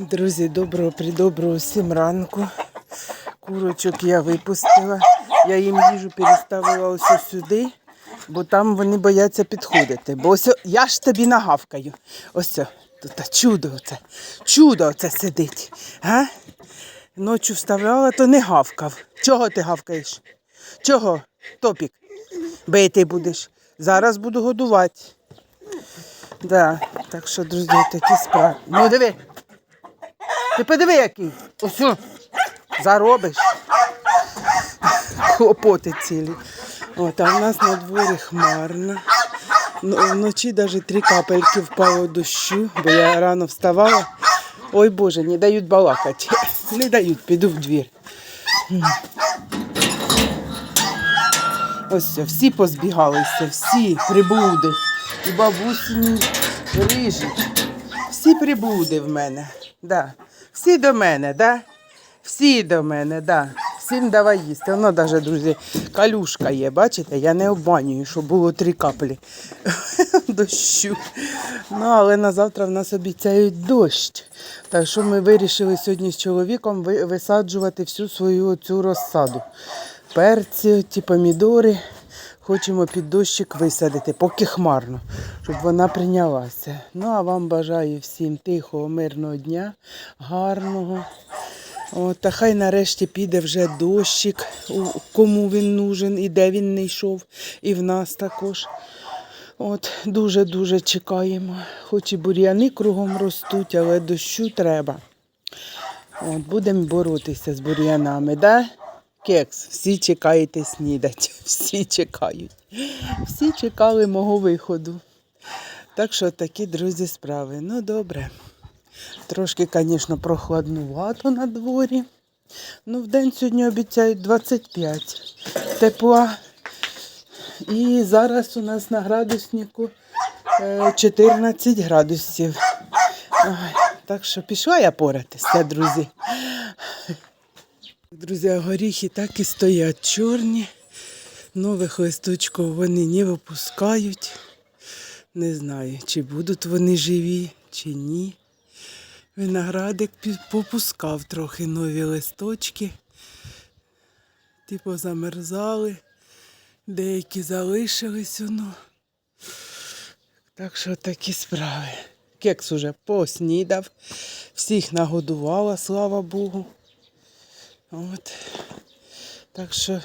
Друзі, доброго придоброго всім ранку. Курочок я випустила. Я їм їжу переставила ось сюди, бо там вони бояться підходити. Бо ось я ж тобі нагавкаю. Ось тут чудо оце. Чудо оце сидить. А? Ночі вставляла, то не гавкав. Чого ти гавкаєш? Чого? Топік. Бити будеш. Зараз буду годувати. Да, так що, друзі, такі справи. Ну диви. Ти подиви, який. Ось. Заробиш. Хлопоти цілі. От, а в нас на дворі хмарно. Ну, Вночі навіть три капельки впало дощу, бо я рано вставала. Ой Боже, не дають балакати. Не дають, піду в двір. Ось всі позбігалися, всі прибуди. І бабусині рижі. Всі прибуди в мене. Да. Всі до мене, да? Всі до мене, да. Всім давай їсти. Воно навіть, друзі, калюшка є, бачите? Я не обманюю, що було три каплі дощу. Ну, але на завтра в нас обіцяють дощ. Так що ми вирішили сьогодні з чоловіком висаджувати всю свою цю розсаду. Перці, ті помідори. Хочемо під дощик висадити, поки хмарно, щоб вона прийнялася. Ну а вам бажаю всім тихого, мирного дня, гарного. От, та хай нарешті піде вже дощик, кому він нужен і де він не йшов, і в нас також. От, дуже-дуже чекаємо. Хоч і бур'яни кругом ростуть, але дощу треба. От, будемо боротися з бур'янами, да? Кекс, всі чекаєте снідать. Всі чекають. Всі чекали мого виходу. Так що такі, друзі, справи. Ну, добре. Трошки, звісно, прохладнувато на дворі. Ну, в день сьогодні обіцяють 25 тепла. І зараз у нас на градуснику е, 14 градусів. Ой, так що пішла я поратися, друзі. Друзі, горіхи так і стоять чорні. Нових листочків вони не випускають. Не знаю, чи будуть вони живі, чи ні. Виноградик попускав трохи нові листочки. Ті позамерзали, деякі залишились воно. Так що такі справи. Кекс уже поснідав, всіх нагодувала, слава Богу. От. Так що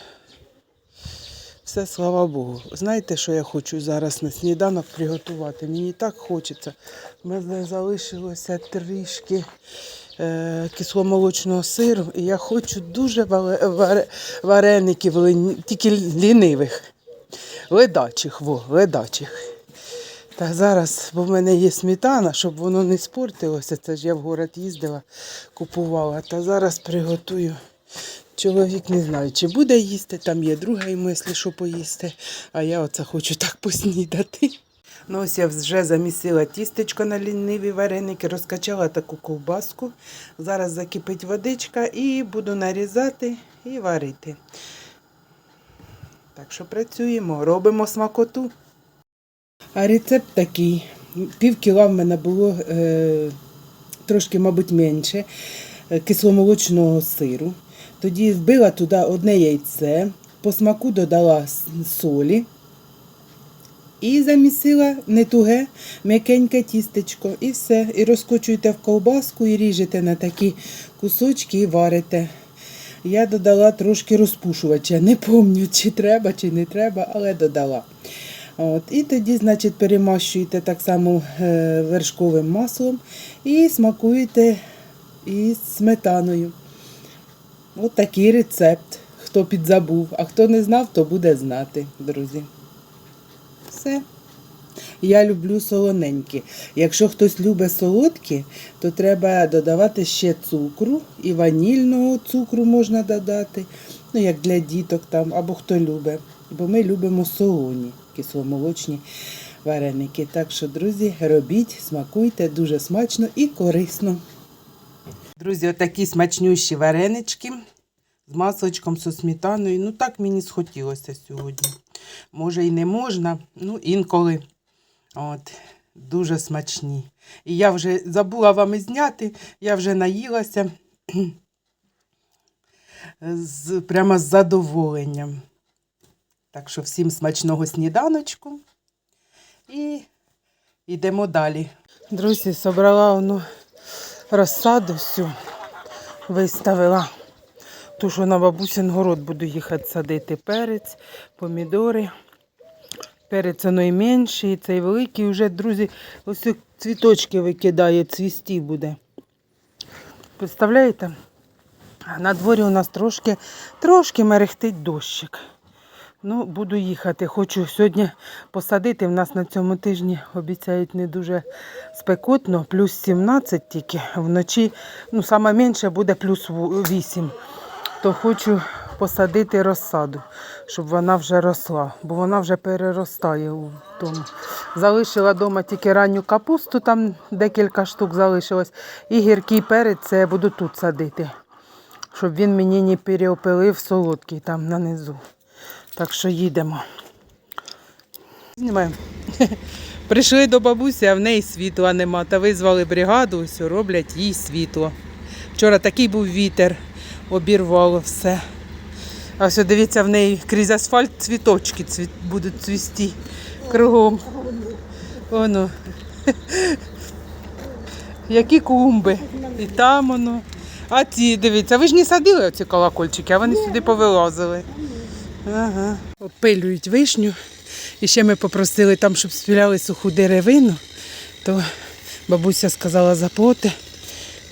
все слава Богу. Знаєте, що я хочу зараз на сніданок приготувати? Мені так хочеться. У мене залишилося трішки е, кисломолочного сиру, і я хочу дуже вареників, тільки лінивих. Ледачих, во, ледачих. Та зараз, бо в мене є сметана, щоб воно не спортилося. Це ж я в город їздила, купувала. Та зараз приготую. Чоловік не знаю, чи буде їсти, там є друга йому, якщо що поїсти. А я оце хочу так поснідати. Ну ось я вже замісила тістечко на ліниві вареники, розкачала таку ковбаску. Зараз закипить водичка і буду нарізати і варити. Так що працюємо, робимо смакоту. А рецепт такий. Пів кіла в мене було е, трошки, мабуть, менше е, кисломолочного сиру. Тоді вбила туди одне яйце, по смаку додала солі і замісила не туге, м'якеньке тістечко. І все. І розкочуєте в ковбаску і ріжете на такі кусочки і варите. Я додала трошки розпушувача. Не пам'ятаю, чи треба, чи не треба, але додала. От, і тоді, значить, перемащуєте так само е, вершковим маслом і смакуєте із сметаною. От такий рецепт. Хто підзабув, а хто не знав, то буде знати, друзі. Все. Я люблю солоненькі. Якщо хтось любить солодкі, то треба додавати ще цукру і ванільного цукру можна додати, ну як для діток там, або хто любить. Бо ми любимо солоні, кисломолочні вареники. Так що, друзі, робіть, смакуйте дуже смачно і корисно. Друзі, отакі смачнющі варенички з масличком, зі сметаною. Ну так мені схотілося сьогодні. Може і не можна, ну інколи. От. дуже смачні. І я вже забула вам зняти, я вже наїлася з, прямо з задоволенням. Так що всім смачного сніданочку і йдемо далі. Друзі, собрала одну розсаду всю, виставила. Ту, що на бабусин город буду їхати садити перець, помідори. Перець воно і менший, і цей великий. Вже, друзі, ось цвіточки викидає, цвісті буде. Представляєте? На дворі у нас трошки, трошки мерехтить дощик. Ну, буду їхати. Хочу сьогодні посадити. В нас на цьому тижні обіцяють не дуже спекотно, плюс 17 тільки. Вночі, ну, саме менше буде плюс 8. То хочу посадити розсаду, щоб вона вже росла, бо вона вже переростає у тому. Залишила вдома тільки ранню капусту, там декілька штук залишилось. І гіркий перець це я буду тут садити, щоб він мені не переопилив солодкий там нанизу. Так що їдемо. Знімаємо. Прийшли до бабусі, а в неї світла нема. Та визвали бригаду, все роблять їй світло. Вчора такий був вітер, обірвало все. А ось дивіться, в неї крізь асфальт цвіточки цвіт, будуть цвісти кругом. Воно. Які клумби. І там воно. А ці, дивіться, ви ж не садили оці колокольчики, а вони сюди повилазили. Ага. Опилюють вишню. І ще ми попросили там, щоб спіляли суху деревину, то бабуся сказала заплоти,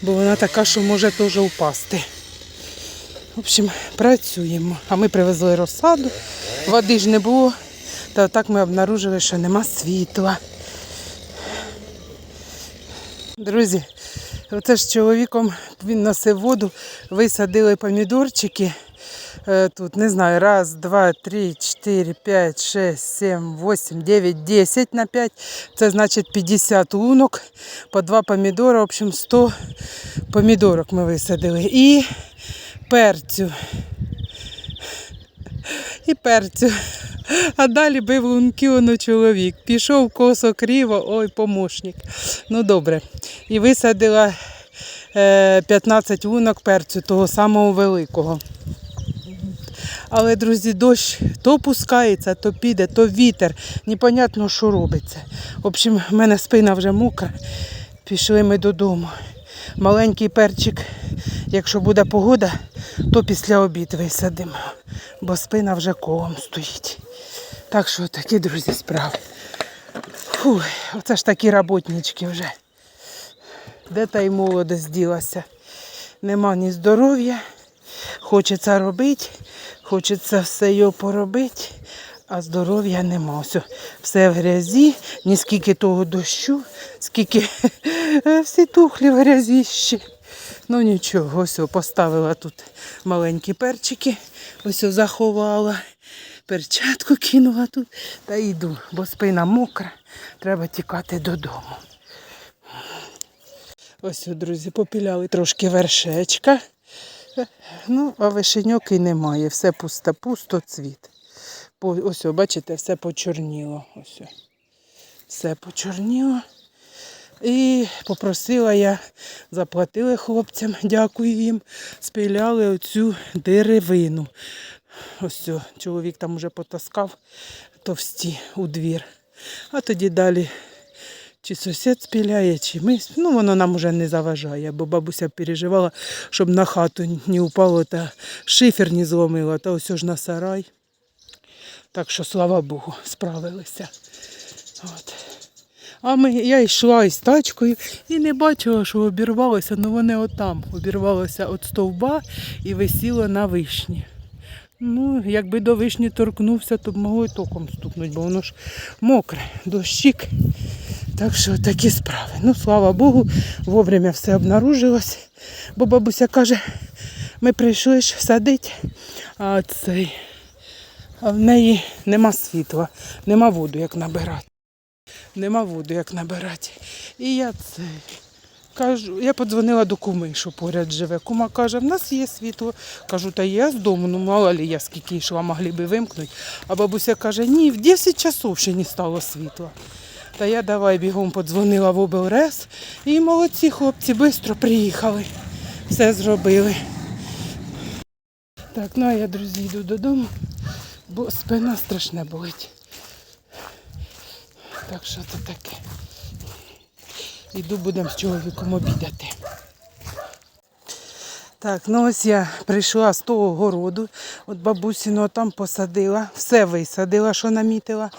бо вона така, що може теж упасти. В общем, працюємо. А ми привезли розсаду, води ж не було. Та так ми обнаружили, що нема світла. Друзі, оце ж чоловіком він носив воду, висадили помідорчики. Е, Тут не знаю, раз, два, три, чотири, п'ять, шесть, сім, вісім, дев'ять, десять на п'ять. Це значить 50 лунок, по два помідори, в общем, 100 помідорок ми висадили. І перцю. І перцю. А далі бив лунки чоловік. Пішов косо криво, ой, помощник. Ну добре. І висадила е, 15 лунок перцю, того самого великого. Але, друзі, дощ то пускається, то піде, то вітер. Непонятно, що робиться. В общем, в мене спина вже мокра. Пішли ми додому. Маленький перчик, якщо буде погода, то після обід висадимо, бо спина вже колом стоїть. Так що такі, друзі, справи. Фу, оце ж такі роботнички вже. Де та й молодость ділася? Нема ні здоров'я, хочеться робити, хочеться все його поробити, а здоров'я нема. Все, все в грязі, ні скільки того дощу, скільки всі тухлі в грязі ще. Ну нічого, ось поставила тут маленькі перчики, ось заховала, перчатку кинула тут та йду, бо спина мокра, треба тікати додому. Ось, друзі, попіляли трошки вершечка. Ну, а вишеньок і немає. Все пусто, пусто цвіт. Ось, бачите, все почорніло. Ось. Все почорніло. І попросила я, заплатили хлопцям, дякую їм, спиляли оцю деревину. Ось чоловік там уже потаскав товсті у двір. А тоді далі чи сусід спіляє, чи ми. Ну, воно нам уже не заважає, бо бабуся переживала, щоб на хату не упало та шифер не зломило, та ось ж на сарай. Так що, слава Богу, справилися. От. А ми, я йшла із тачкою і не бачила, що обірвалося, ну вони отам обірвалося від стовба і висіло на вишні. Ну, якби до вишні торкнувся, то б могло й током стукнути, бо воно ж мокре, дощик. Так що такі справи. Ну, слава Богу, вовремя все обнаружилось. Бо бабуся каже, ми прийшли ж садити, а цей, а в неї нема світла, нема воду, як набирати. Нема воду, як набирати. І я це кажу, я подзвонила до куми, що поряд живе. Кума каже, в нас є світло. Кажу, та я з дому, ну мало ли я скільки йшла, могли би вимкнути. А бабуся каже, ні, в 10 часов ще не стало світла. Та я давай бігом подзвонила в облрес. І молодці хлопці швидко приїхали. Все зробили. Так, ну а я, друзі, йду додому, бо спина страшна болить. Так що це таке. Іду будемо з чоловіком обідати. Так, ну ось я прийшла з того городу, от бабусіного там посадила, все висадила, що намітила.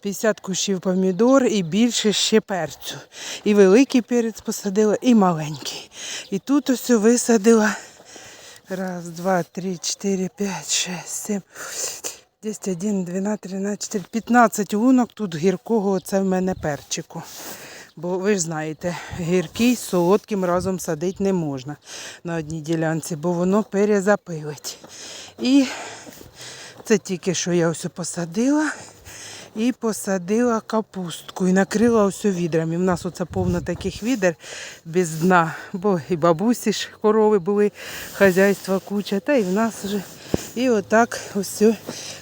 50 кущів помідор і більше ще перцю. І великий перець посадила, і маленький. І тут ось висадила раз, два, три, чотири, п'ять, шесть, сім, 10, 1, 12, 13, 14, 15 лунок тут гіркого оце в мене перчику. Бо ви ж знаєте, гіркий з солодким разом садити не можна на одній ділянці, бо воно перезапилить. І це тільки що я ось посадила. І посадила капустку і накрила ось відрами. У нас оце повно таких відер без дна, бо і бабусі ж корови були, хазяйства куча, та і в нас вже. І отак ось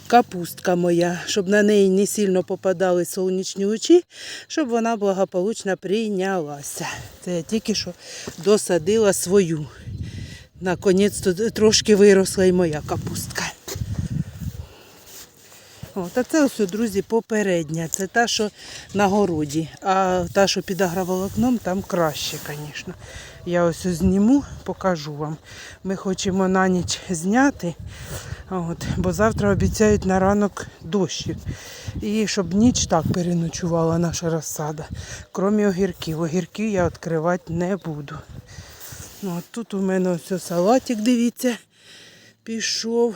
капустка моя, щоб на неї не сильно попадали сонячні лучі, щоб вона благополучно прийнялася. Це я тільки що досадила свою. Наконець-то трошки виросла і моя капустка. От, а це ось, друзі, попередня. Це та, що на городі. А та, що під агроволокном, там краще, звісно. Я ось зніму, покажу вам. Ми хочемо на ніч зняти, от, бо завтра обіцяють на ранок дощик. І щоб ніч так переночувала наша розсада. Крім огірків. Огірки я відкривати не буду. Ну, от тут у мене ось салатик, дивіться, пішов.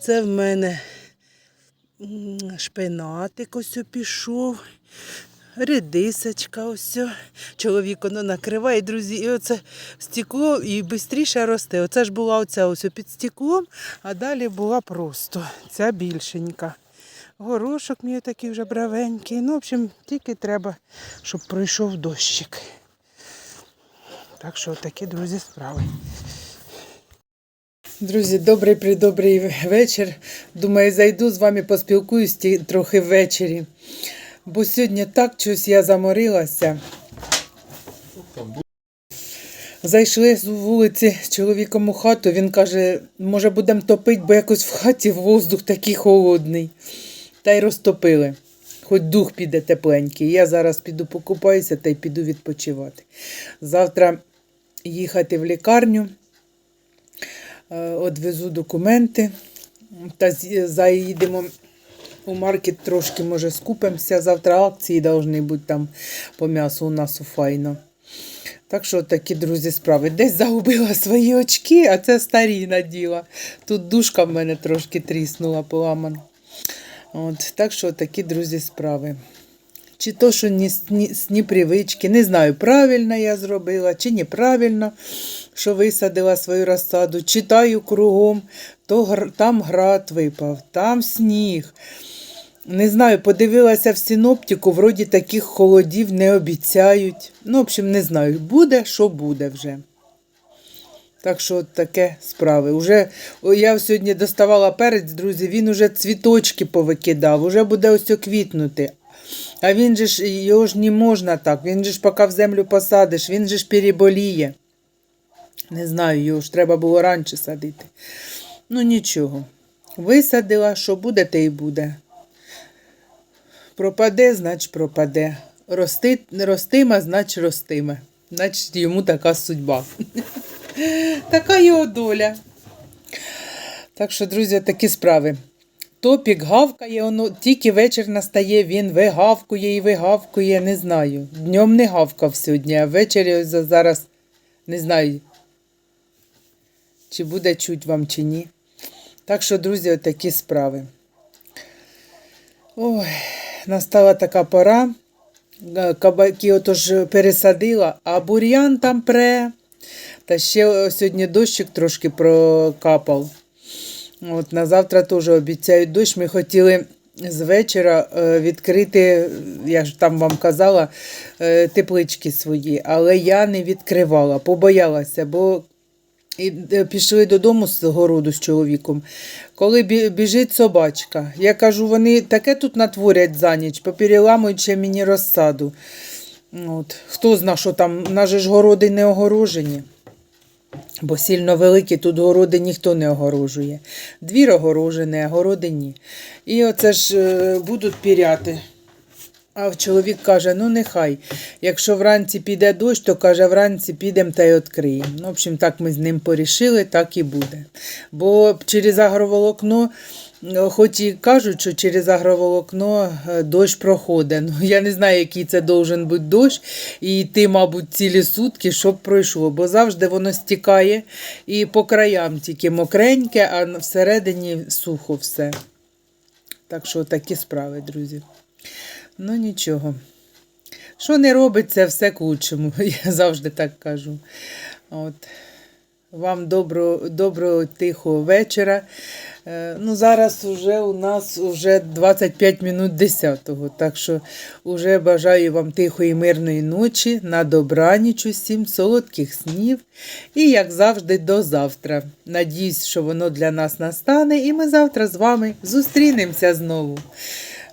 Це в мене Шпинатик ось пішов, редисочка ось. Чоловік воно накриває, друзі, і оце стекло і швидше росте. Оце ж була оця ось під стеклом, а далі була просто ця більшенька. Горошок мій такий вже бравенький. Ну, в общем, тільки треба, щоб пройшов дощик. Так що такі, друзі, справи. Друзі, добрий придобрий вечір. Думаю, зайду з вами поспілкуюсь трохи ввечері. Бо сьогодні так щось я заморилася. Зайшли з вулиці чоловіком у хату. Він каже, може будемо топити, бо якось в хаті воздух такий холодний. Та й розтопили. Хоч дух піде тепленький. Я зараз піду покупаюся та й піду відпочивати. Завтра їхати в лікарню. Е, Одвезу документи та заїдемо у маркет трошки, може, скупимося. Завтра акції повинні бути там по м'ясу у нас у файно. Так що такі, друзі, справи. Десь загубила свої очки, а це старі наділа. Тут дужка в мене трошки тріснула, поламана. От, так що такі, друзі, справи. Чи то, що ні, ні, ні привички, не знаю, правильно я зробила, чи неправильно, що висадила свою розсаду. Читаю кругом, то там град випав, там сніг. Не знаю, подивилася в синоптику, вроді таких холодів не обіцяють. Ну, в общем, не знаю, буде, що буде вже. Так що от таке справи. Уже я сьогодні доставала перець, друзі, він уже цвіточки повикидав, уже буде ось квітнути. А він же ж його ж не можна так. Він же ж поки в землю посадиш, він же ж переболіє. Не знаю, його ж треба було раніше садити. Ну нічого. Висадила, що буде, те й буде. Пропаде, значить пропаде. Рости, ростиме, значить ростиме. Значить йому така судьба. така його доля. Так що, друзі, такі справи. Топік гавкає, воно тільки вечір настає, він вигавкує і вигавкує, не знаю. Днем не гавкав сьогодні, а ввечері зараз не знаю, чи буде чуть вам, чи ні. Так що, друзі, отакі справи. Ой, настала така пора. Е, Кабаки отож пересадила, а бур'ян там пре. Та ще сьогодні дощик трошки прокапав. От на завтра теж обіцяють дощ. Ми хотіли з вечора е, відкрити, я ж там вам казала, е, теплички свої, але я не відкривала, побоялася, бо І е, пішли додому з городу з чоловіком. Коли біжить собачка, я кажу, вони таке тут натворять за ніч, попереламують ще мені розсаду. От. Хто зна, що там, нас ж городи не огорожені. Бо сильно великі, тут городи ніхто не огорожує. Двір огорожений, а городи ні. І оце ж е, будуть піряти. А чоловік каже: ну нехай. Якщо вранці піде дощ, то каже, вранці підемо та й відкриємо. Ну, в общем, так ми з ним порішили, так і буде. Бо через агроволокно, е, хоч і кажуть, що через агроволокно е, дощ проходить. Ну, я не знаю, який це должен бути дощ, і йти, мабуть, цілі сутки, щоб пройшло. Бо завжди воно стікає і по краям тільки мокреньке, а всередині сухо все. Так що такі справи, друзі. Ну нічого. Що не робиться, все к лучшому. Я завжди так кажу. От. Вам доброго, доброго тихого вечора. Е, Ну, зараз вже у нас вже 25 минут 10-го. Так що вже бажаю вам тихої мирної ночі, на добраніч усім, солодких снів. І, як завжди, до завтра. Надіюсь, що воно для нас настане, і ми завтра з вами зустрінемося знову.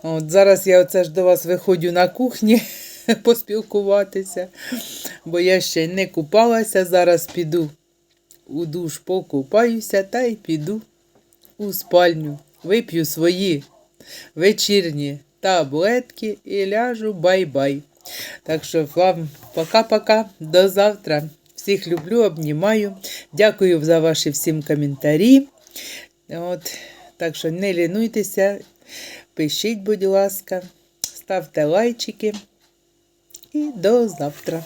От зараз я оце ж до вас виходжу на кухні поспілкуватися, бо я ще не купалася. Зараз піду у душ, покупаюся та й піду у спальню. Вип'ю свої вечірні таблетки і ляжу бай-бай. Так що вам пока-пока, до завтра. Всіх люблю, обнімаю. Дякую за ваші всім коментарі. От, так що не лінуйтеся, пишіть, будь ласка, ставте лайчики. І до завтра.